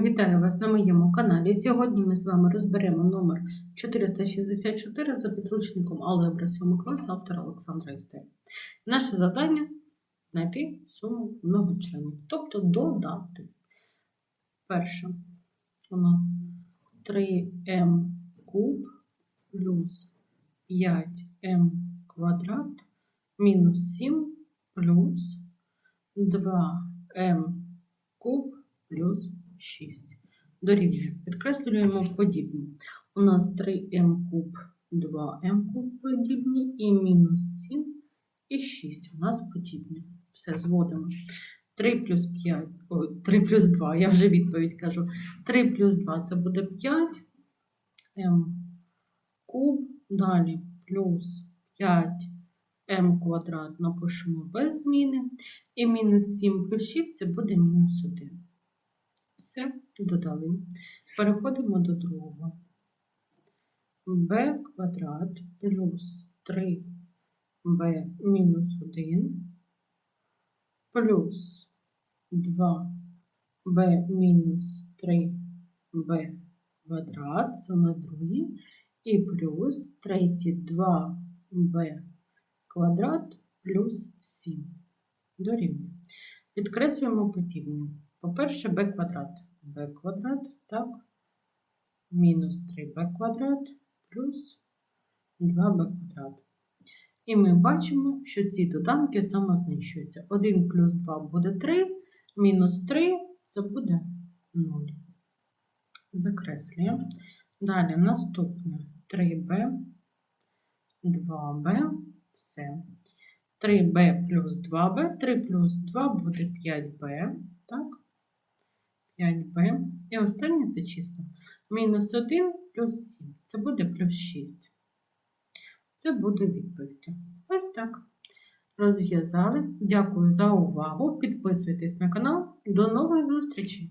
Вітаю вас на моєму каналі. Сьогодні ми з вами розберемо номер 464 за підручником Алгебра 7 класу автора Олександра Істей. Наше завдання знайти суму многочленів, тобто додати. Перше у нас 3m куб плюс 5m квадрат мінус 7 плюс 2m куб плюс 6. Дорівнює. Підкреслюємо подібні. У нас 3m куб, 2m куб подібні і мінус 7 і 6 у нас подібні. Все, зводимо. 3 плюс 5, ой, 3 плюс 2, я вже відповідь кажу. 3 плюс 2 це буде 5 m куб, далі плюс 5 m квадрат напишемо без зміни. І мінус 7 плюс 6 це буде мінус 1. Все, додали. Переходимо до другого. b квадрат плюс 3b мінус 1 плюс 2b мінус 3b квадрат, це у нас другий, і плюс третій 2b квадрат плюс 7. Дорівнює. Підкреслюємо подібні. По-перше, b квадрат. b квадрат, так, мінус 3b квадрат плюс 2b квадрат. І ми бачимо, що ці доданки самознищуються. 1 плюс 2 буде 3, мінус 3 це буде 0. Закреслюємо. Далі наступне 3b, 2b, все. 3b плюс 2b, 3 плюс 2 буде 5b, так? 5b. І останнє це число. Мінус 1 плюс 7. Це буде плюс 6. Це буде відповідь. Ось так. Розв'язали. Дякую за увагу. Підписуйтесь на канал. До нових зустрічей!